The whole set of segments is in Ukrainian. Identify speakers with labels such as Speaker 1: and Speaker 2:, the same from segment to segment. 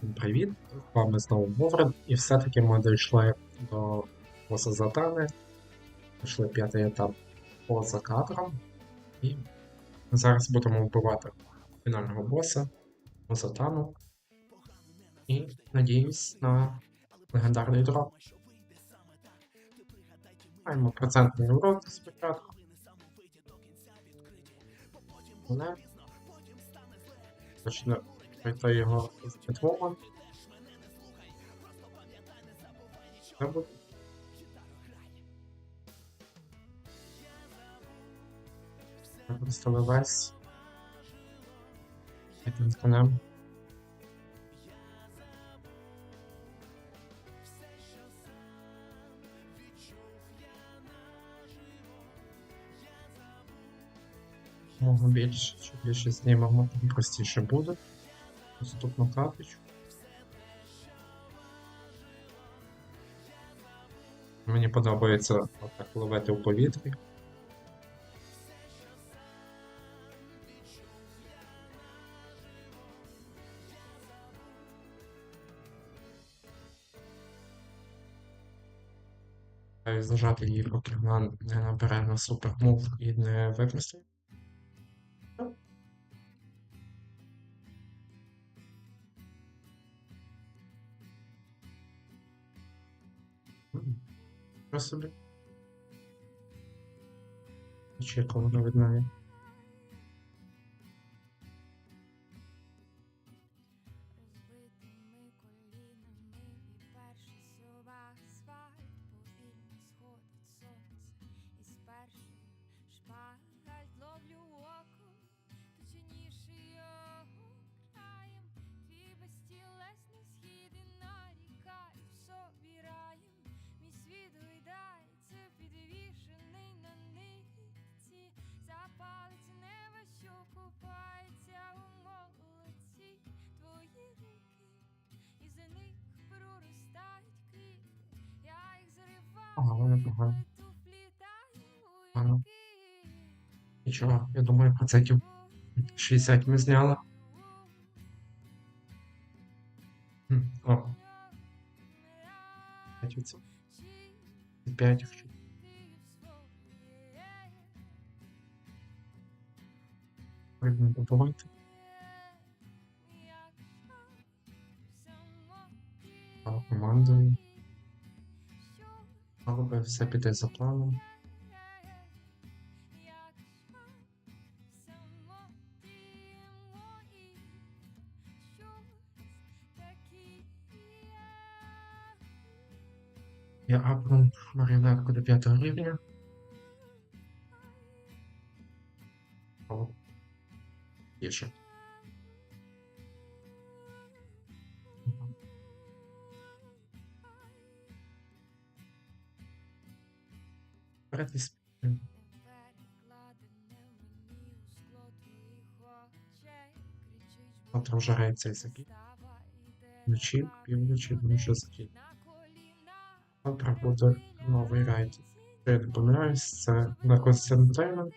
Speaker 1: Привіт! З вами знову Моврен, і все-таки ми дійшли до боса Затани. Пройшли п'ятий етап поза кадром. І зараз будемо вбивати фінального боса Затану. І надіюсь на легендарний дроп. Маємо процентний урон спочатку. Але пройти його з підвогом. Це буде. Використали весь. Яким конем. Мого більше, що більше знімемо, простіше буде. Наступну карточку. Мені подобається отак ловити у повітрі. Зажати її, поки вона не набере на супермув і не використає. Собі? Чи від неї.
Speaker 2: Розбитими
Speaker 1: погано.
Speaker 2: вінки.
Speaker 1: Нічого, я думаю, процентів 60 ми зняли. Хм, О, 5 5 якщо. Потрібно добувати. Командою. Але би все піде за планом. Я апнув маріонетку до 5 рівня. Є ще. Вперед і. Завтра вже грає цей закіт. Вночі, півночі, може закіт. Завтра буде новий рейд. Я не помиляюсь, це на Константина.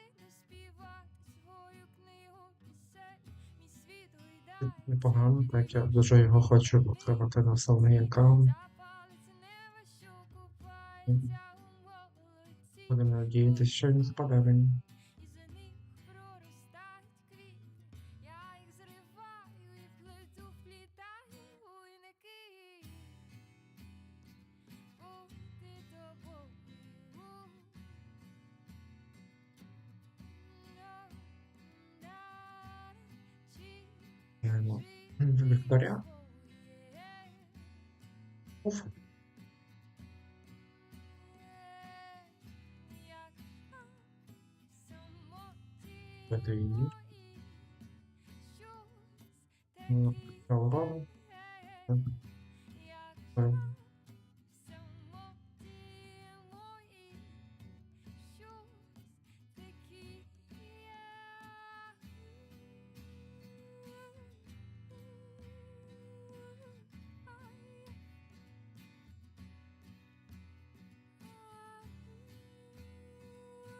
Speaker 1: Непогано, так я дуже його хочу отримати на основний аккаунт. Будемо надіятися, що він впаде мені. Я йому Уф. Это і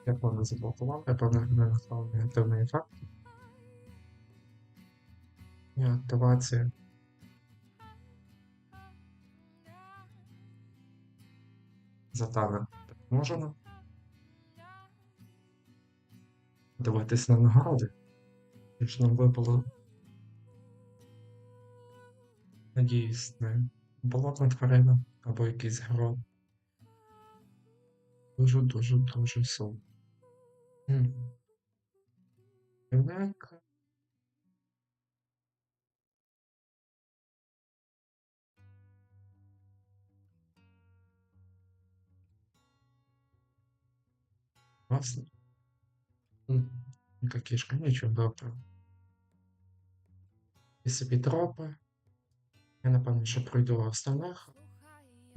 Speaker 1: Я певно заблокував, я певно не настав негативний ефект. І активація. Затана можемо. Дивитись на нагороди. Якщо нам випало. Надіюсь, не болотна тварина або якийсь гро. Дуже-дуже дуже сумно. М. Однак, Власне. М, кішка, нічого добре. І собі дропи. Я напевно ще пройду остальних.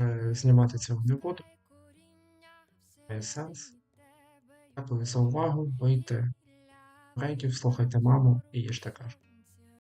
Speaker 1: Е, Знімати цього не буду. Має сенс. Дякую за увагу. Вийти рейків, слухайте маму і їжте кашу.